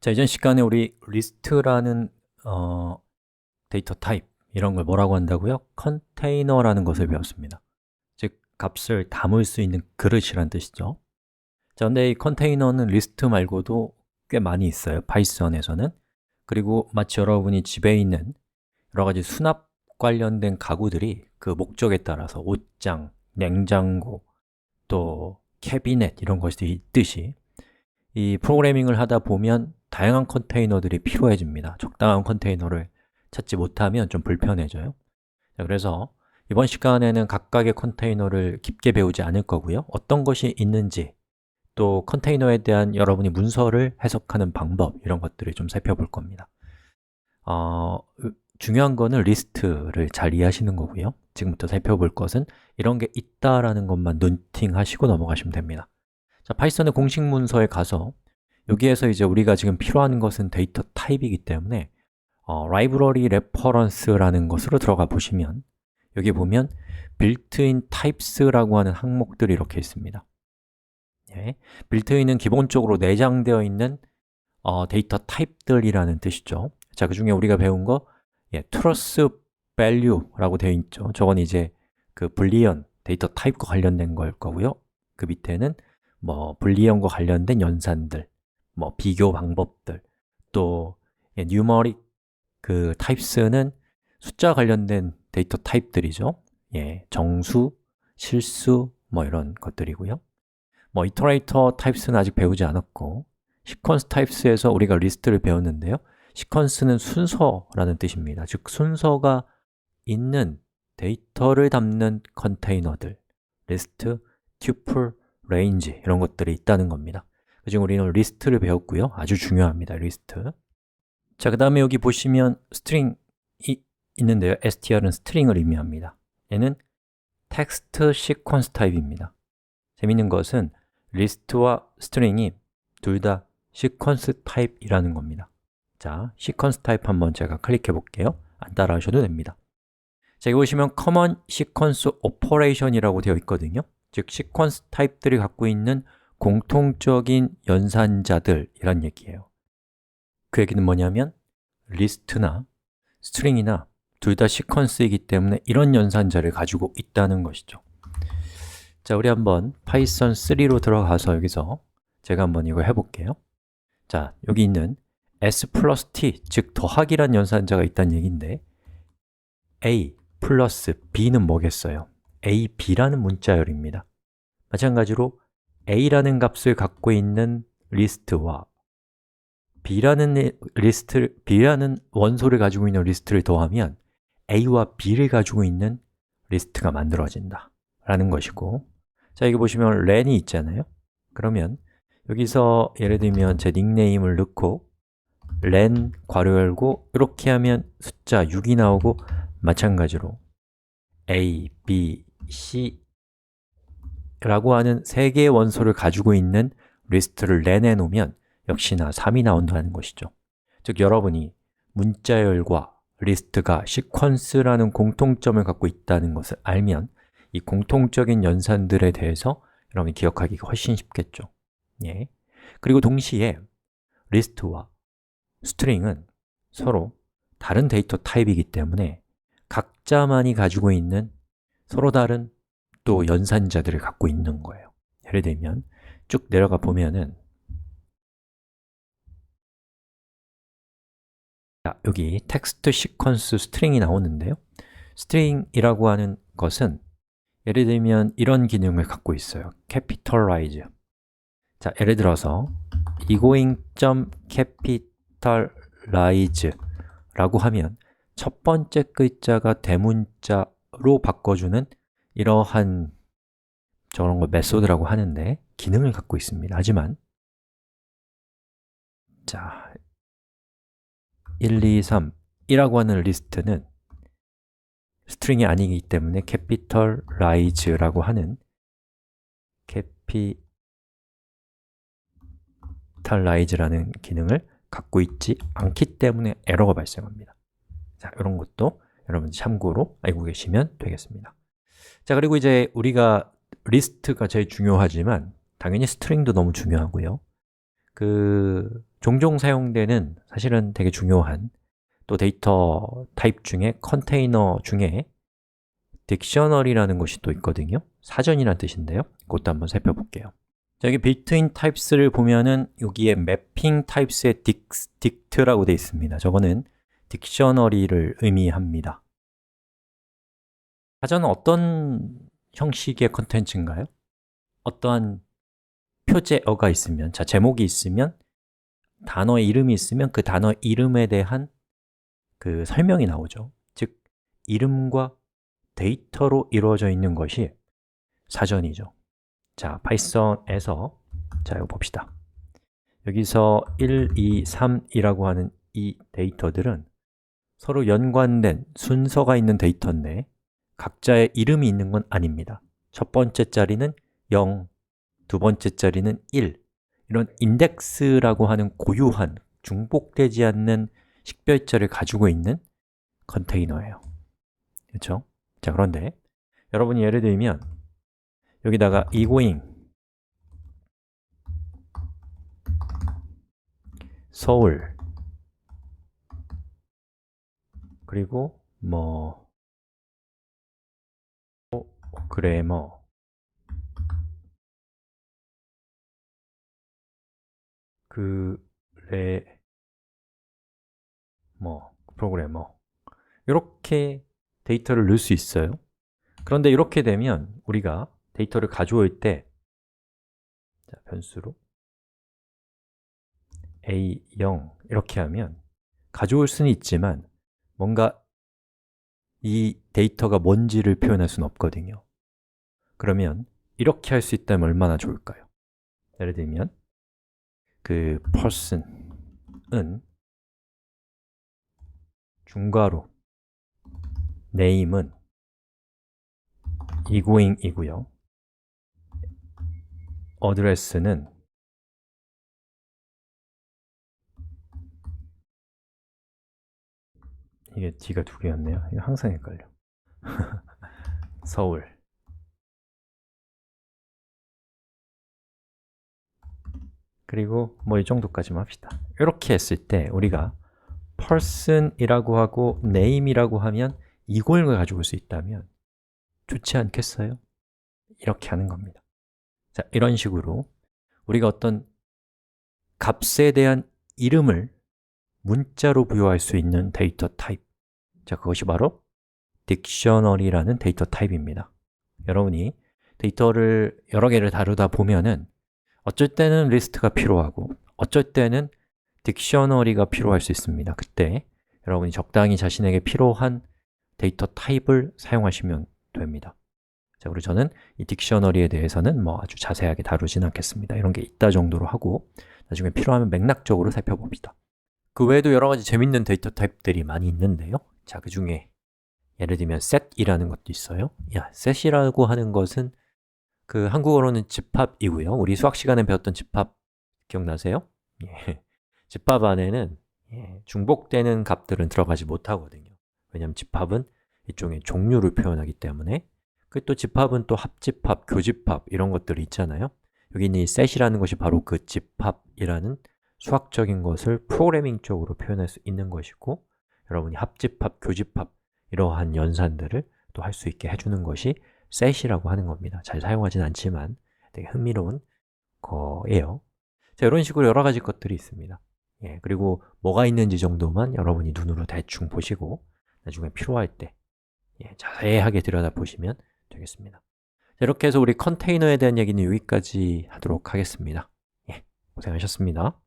자, 이전 시간에 우리 리스트라는 어, 데이터 타입 이런 걸 뭐라고 한다고요? 컨테이너라는 것을 배웠습니다. 즉, 값을 담을 수 있는 그릇이란 뜻이죠. 자, 근데 이 컨테이너는 리스트 말고도 꽤 많이 있어요 파이썬에서는. 그리고 마치 여러분이 집에 있는 여러 가지 수납 관련된 가구들이 그 목적에 따라서 옷장, 냉장고, 또 캐비넷 이런 것이 있듯이 이 프로그래밍을 하다 보면 다양한 컨테이너들이 필요해집니다. 적당한 컨테이너를 찾지 못하면 좀 불편해져요. 자, 그래서 이번 시간에는 각각의 컨테이너를 깊게 배우지 않을 거고요. 어떤 것이 있는지 또 컨테이너에 대한 여러분이 문서를 해석하는 방법 이런 것들을 좀 살펴볼 겁니다. 어, 중요한 거는 리스트를 잘 이해하시는 거고요. 지금부터 살펴볼 것은 이런 게 있다라는 것만 눈팅하시고 넘어가시면 됩니다. 자, 파이썬의 공식 문서에 가서 여기에서 이제 우리가 지금 필요한 것은 데이터 타입이기 때문에 어, library reference라는 것으로 들어가 보시면 여기 보면 built-in types라고 하는 항목들이 이렇게 있습니다. 예, built-in은 기본적으로 내장되어 있는 어, 데이터 타입들이라는 뜻이죠. 자, 그 중에 우리가 배운 거 예, truth value라고 되어 있죠. 저건 이제 그 불리언 데이터 타입과 관련된 걸 거고요. 그 밑에는 뭐 불리언과 관련된 연산들 뭐 비교 방법들 또 예, numeric 그 types는 숫자 관련된 데이터 타입들이죠. 예, 정수, 실수 뭐 이런 것들이고요. 뭐 iterator types는 아직 배우지 않았고 sequence types에서 우리가 리스트를 배웠는데요. sequence는 순서라는 뜻입니다. 즉 순서가 있는 데이터를 담는 컨테이너들 리스트, tuple, range 이런 것들이 있다는 겁니다 그중 우리는 리스트를 배웠고요. 아주 중요합니다, 리스트. 자, 그 다음에 여기 보시면 string이 있는데요. str은 string을 의미합니다. 얘는 text sequence 타입입니다. 재밌는 것은 리스트와 string이 둘다 sequence 타입이라는 겁니다. 자, sequence 타입 한번 제가 클릭해 볼게요. 안 따라하셔도 됩니다. 자, 여기 보시면 common sequence operation이라고 되어 있거든요. 즉, sequence 타입들이 갖고 있는 공통적인 연산자들이란 얘기예요. 그 얘기는 뭐냐면 리스트나 스트링이나 둘 다 시퀀스이기 때문에 이런 연산자를 가지고 있다는 것이죠. 자, 우리 한번 파이썬 3로 들어가서 여기서 제가 한번 이거 해볼게요. 자, 여기 있는 s 플러스 t, 즉 더하기란 연산자가 있다는 얘기인데 a 플러스 b는 뭐겠어요? a, b라는 문자열입니다. 마찬가지로 a라는 값을 갖고 있는 리스트와 b라는 리스트, b라는 원소를 가지고 있는 리스트를 더하면 a와 b를 가지고 있는 리스트가 만들어진다 라는 것이고 자, 여기 보시면 len이 있잖아요. 그러면 여기서 예를 들면 제 닉네임을 넣고 len 괄호 열고 이렇게 하면 숫자 6이 나오고 마찬가지로 a, b, c 라고 하는 세 개의 원소를 가지고 있는 리스트를 내내 놓으면 역시나 3이 나온다는 것이죠 즉 여러분이 문자열과 리스트가 시퀀스라는 공통점을 갖고 있다는 것을 알면 이 공통적인 연산들에 대해서 여러분이 기억하기가 훨씬 쉽겠죠 예. 그리고 동시에 리스트와 스트링은 서로 다른 데이터 타입이기 때문에 각자만이 가지고 있는 서로 다른 또 연산자들을 갖고 있는 거예요. 예를 들면 쭉 내려가 보면은 자, 여기 텍스트 시퀀스 스트링이 나오는데요. 스트링이라고 하는 것은 예를 들면 이런 기능을 갖고 있어요. capitalize. 자, 예를 들어서 egoing.capitalize 라고 하면 첫 번째 글자가 대문자로 바꿔주는 이러한 저런 걸 메소드라고 하는데 기능을 갖고 있습니다. 하지만 자, 1, 2, 3, 이라고 하는 리스트는 스트링이 아니기 때문에 capitalize라고 하는 capitalize라는 기능을 갖고 있지 않기 때문에 에러가 발생합니다. 자, 이런 것도 여러분 참고로 알고 계시면 되겠습니다. 자, 그리고 이제 우리가 리스트가 제일 중요하지만 당연히 스트링도 너무 중요하고요. 그 종종 사용되는 사실은 되게 중요한 또 데이터 타입 중에 컨테이너 중에 딕셔너리라는 것이 또 있거든요. 사전이란 뜻인데요. 그것도 한번 살펴볼게요. 자, 여기 built-in types를 보면은 여기에 mapping types의 dict, dict라고 되어 있습니다. 저거는 딕셔너리를 의미합니다 사전은 어떤 형식의 컨텐츠인가요? 어떠한 표제어가 있으면, 자, 제목이 있으면 단어의 이름이 있으면 그 단어 이름에 대한 그 설명이 나오죠. 즉, 이름과 데이터로 이루어져 있는 것이 사전이죠. 자, 파이썬에서 자, 이거 봅시다. 여기서 1, 2, 3이라고 하는 이 데이터들은 서로 연관된 순서가 있는 데이터인데 각자의 이름이 있는 건 아닙니다. 첫 번째 자리는 0, 두 번째 자리는 1 이런 인덱스라고 하는 고유한, 중복되지 않는 식별자를 가지고 있는 컨테이너예요. 그렇죠? 자, 그런데 여러분이 예를 들면 여기다가 egoing 서울 그리고 뭐 그래머 그래. 뭐 프로그래머 이렇게 데이터를 넣을 수 있어요. 그런데 이렇게 되면 우리가 데이터를 가져올 때 자, 변수로. A0 이렇게 하면 가져올 수는 있지만 뭔가 이 데이터가 뭔지를 표현할 수는 없거든요. 그러면 이렇게 할 수 있다면 얼마나 좋을까요? 예를 들면 그 person은 중괄호 name은 egoing이고요. address는 이게 D가 두 개였네요. 이거 항상 헷갈려. 서울. 그리고 뭐 이 정도까지만 합시다. 이렇게 했을 때 우리가 person이라고 하고 name이라고 하면 이걸 가지고 올 수 있다면 좋지 않겠어요? 이렇게 하는 겁니다. 자, 이런 식으로 우리가 어떤 값에 대한 이름을 문자로 부여할 수 있는 데이터 타입 자, 그것이 바로 딕셔너리라는 데이터 타입입니다. 여러분이 데이터를 여러 개를 다루다 보면은 어쩔 때는 리스트가 필요하고 어쩔 때는 딕셔너리가 필요할 수 있습니다. 그때 여러분이 적당히 자신에게 필요한 데이터 타입을 사용하시면 됩니다. 자, 그리고 저는 이 딕셔너리에 대해서는 뭐 아주 자세하게 다루진 않겠습니다. 이런 게 있다 정도로 하고 나중에 필요하면 맥락적으로 살펴봅시다. 그 외에도 여러 가지 재밌는 데이터 타입들이 많이 있는데요 자, 그 중에 예를 들면 set이라는 것도 있어요. 야, set이라고 하는 것은 그 한국어로는 집합이고요. 우리 수학 시간에 배웠던 집합 기억나세요? 예. 집합 안에는 예, 중복되는 값들은 들어가지 못하거든요. 왜냐하면 집합은 일종의 종류를 표현하기 때문에. 그 또 집합은 또 합집합, 교집합 이런 것들이 있잖아요. 여기 있는 이 set이라는 것이 바로 그 집합이라는 수학적인 것을 프로그래밍적으로 표현할 수 있는 것이고 여러분이 합집합, 교집합 이러한 연산들을 또 할 수 있게 해주는 것이 set이라고 하는 겁니다. 잘 사용하진 않지만 되게 흥미로운 거예요. 자, 이런 식으로 여러 가지 것들이 있습니다. 예, 그리고 뭐가 있는지 정도만 여러분이 눈으로 대충 보시고 나중에 필요할 때 예, 자세하게 들여다보시면 되겠습니다. 자, 이렇게 해서 우리 컨테이너에 대한 얘기는 여기까지 하도록 하겠습니다. 예, 고생하셨습니다